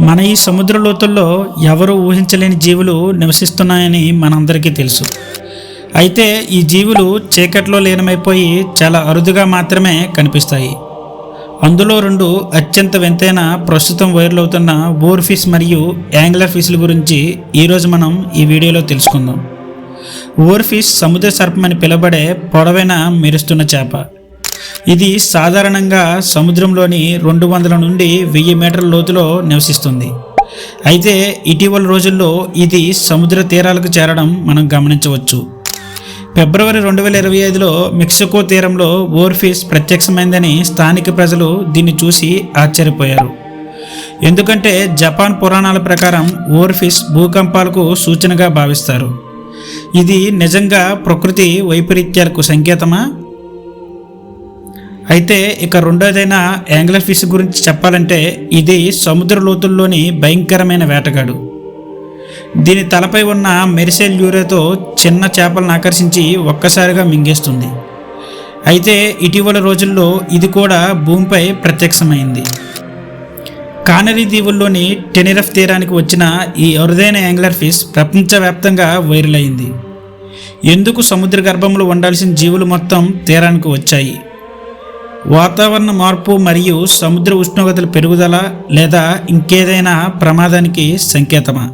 మన ఈ సముద్ర లోతుల్లో ఎవరు ఊహించలేని జీవులు నివసిస్తున్నాయని మనందరికీ తెలుసు. అయితే ఈ జీవులు చీకట్లో లీనమైపోయి చాలా అరుదుగా మాత్రమే కనిపిస్తాయి. అందులో రెండు అత్యంత వింతైన ప్రస్తుతం వైరల్ అవుతున్న బోర్ ఫిష్ మరియు యాంగ్లర్ ఫిష్ల గురించి ఈరోజు మనం ఈ వీడియోలో తెలుసుకుందాం. ఓర్ ఫిష్ సముద్ర సర్పం అని పిలబడే పొడవైన మెరుస్తున్న చేప. ఇది సాధారణంగా సముద్రంలోని రెండు వందల నుండి వెయ్యి మీటర్ల లోతులో నివసిస్తుంది. అయితే ఇటీవల రోజుల్లో ఇది సముద్ర తీరాలకు చేరడం మనం గమనించవచ్చు. ఫిబ్రవరి రెండు వేల ఇరవై ఐదులో మెక్సికో తీరంలో ఓర్ఫిష్ ప్రత్యక్షమైందని స్థానిక ప్రజలు దీన్ని చూసి ఆశ్చర్యపోయారు. ఎందుకంటే జపాన్ పురాణాల ప్రకారం ఓర్ఫిష్ భూకంపాలకు సూచనగా భావిస్తారు. ఇది నిజంగా ప్రకృతి వైపరీత్యాలకు సంకేతమా? అయితే ఇక రెండోదైన యాంగ్లర్ ఫిష్ గురించి చెప్పాలంటే ఇది సముద్ర లోతుల్లోని భయంకరమైన వేటగాడు. దీని తలపై ఉన్న మెరిసెల్ ల్యూరేతో చిన్న చేపలను ఆకర్షించి ఒక్కసారిగా మింగేస్తుంది. అయితే ఇటీవల రోజుల్లో ఇది కూడా భూమిపై ప్రత్యక్షమైంది. కానరీ దీవుల్లోని టెనిరఫ్ తీరానికి వచ్చిన ఈ అరుదైన యాంగ్లర్ ఫిష్ ప్రపంచవ్యాప్తంగా వైరల్ అయింది. ఎందుకు సముద్ర గర్భంలో ఉండాల్సిన జీవులు మొత్తం తీరానికి వచ్చాయి? వాతావరణ మార్పు మరియు సముద్ర ఉష్ణోగ్రతల పెరుగుదల లేదా ఇంకేదైనా ప్రమాదానికి సంకేతమా?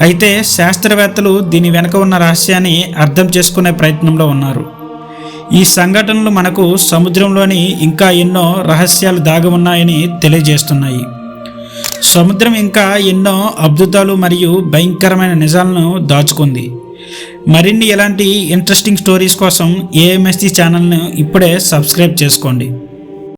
అయితే శాస్త్రవేత్తలు దీని వెనుక ఉన్న రహస్యాన్ని అర్థం చేసుకునే ప్రయత్నంలో ఉన్నారు. ఈ సంఘటనలు మనకు సముద్రంలోని ఇంకా ఎన్నో రహస్యాలు దాగి ఉన్నాయని తెలియజేస్తున్నాయి. సముద్రం ఇంకా ఎన్నో అద్భుతాలు మరియు భయంకరమైన నిజాలను దాచుకుంది. మరిన్ని ఇలాంటి ఇంట్రెస్టింగ్ స్టోరీస్ కోసం ఏఎంఎస్సి ఛానల్ను ఇప్పుడే సబ్స్క్రైబ్ చేసుకోండి.